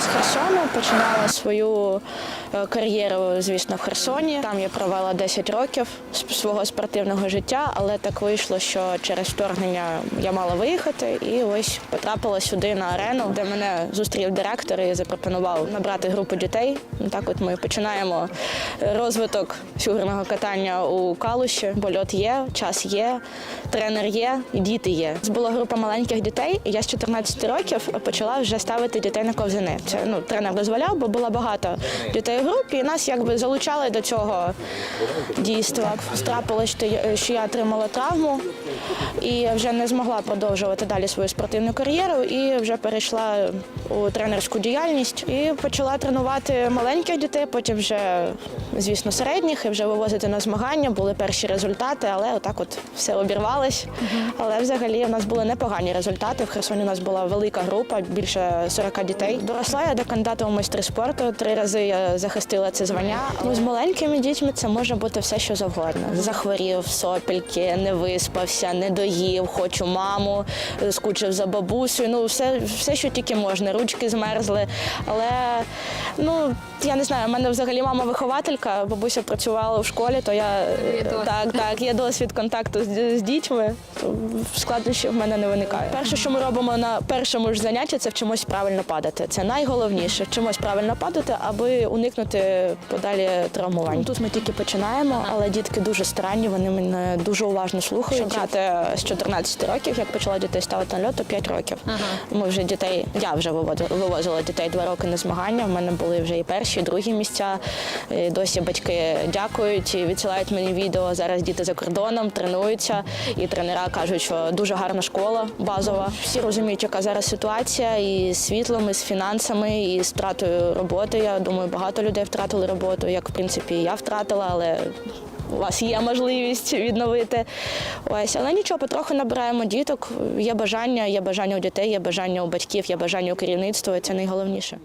з Херсону, починала свою е, кар'єру, звісно, в Херсоні. Там я провела 10 років свого спортивного життя, але так вийшло, що через вторгнення я мала виїхати і ось потрапила сюди на арену, де мене зустрів директор і запропонував набрати групу дітей. Так от ми починаємо розвиток фігурного катання у Калуші. Бо льот є, час є, тренер є, і діти є. Була група маленьких дітей, і я з 14 років почала вже ставити дітей на ковзани. Це ну тренер дозволяв, бо було багато дітей у групі, і нас якби залучали до цього дійства. Я- що я отримала травму і вже не змогла продовжувати далі свою спортивну кар'єру. І вже перейшла у тренерську діяльність і почала тренувати маленьких дітей, потім вже, звісно, середніх, і вже вивозити на змагання. Були перші результати, але отак от все обірвалось. Але взагалі в нас були непогані результати. В Херсоні у нас була велика група, більше 40 дітей. Доросла я до кандидата у майстри спорту. Три рази я захистила це звання. Ну, з маленькими дітьми це може бути все, що завгодно. Захворів, сопільки, не виспався, не доїв, хочу маму, скучив за бабусею. Ну, все, все, що тільки можна. Ручки змерзли. Але ну я не знаю, в мене взагалі мама вихователька, бабуся працювала у школі, то я так, так, є досвід контакту з, з дітьми. То складнощів в мене не виникає. Перше, що ми робимо на першому ж занятті, це вчимось правильно падати. Це найголовніше. Вчимось правильно падати, аби уникнути подалі травмувань. Тут ми тільки починаємо, але дітки дуже старанні, вони мене дуже уважно слухають. Брати з 14 років, як почала дітей ставити на льот, то 5 років. Ми вже дітей, я вже вивозила дітей два роки на змагання. У мене були вже і перші, і другі місця. І досі батьки дякують і відсилають мені відео. Зараз діти за кордоном тренуються, і тренера кажуть, що дуже гарна школа базова. Всі розуміють, яка зараз ситуація і з світлом, і з фінансами, і з роботи. Я думаю, багато людей втратили роботу, як в принципі я втратила, але. У вас є можливість відновити. Ось, але нічого, потроху набираємо діток. Є бажання, є бажання у дітей, є бажання у батьків, є бажання у керівництва. Це найголовніше.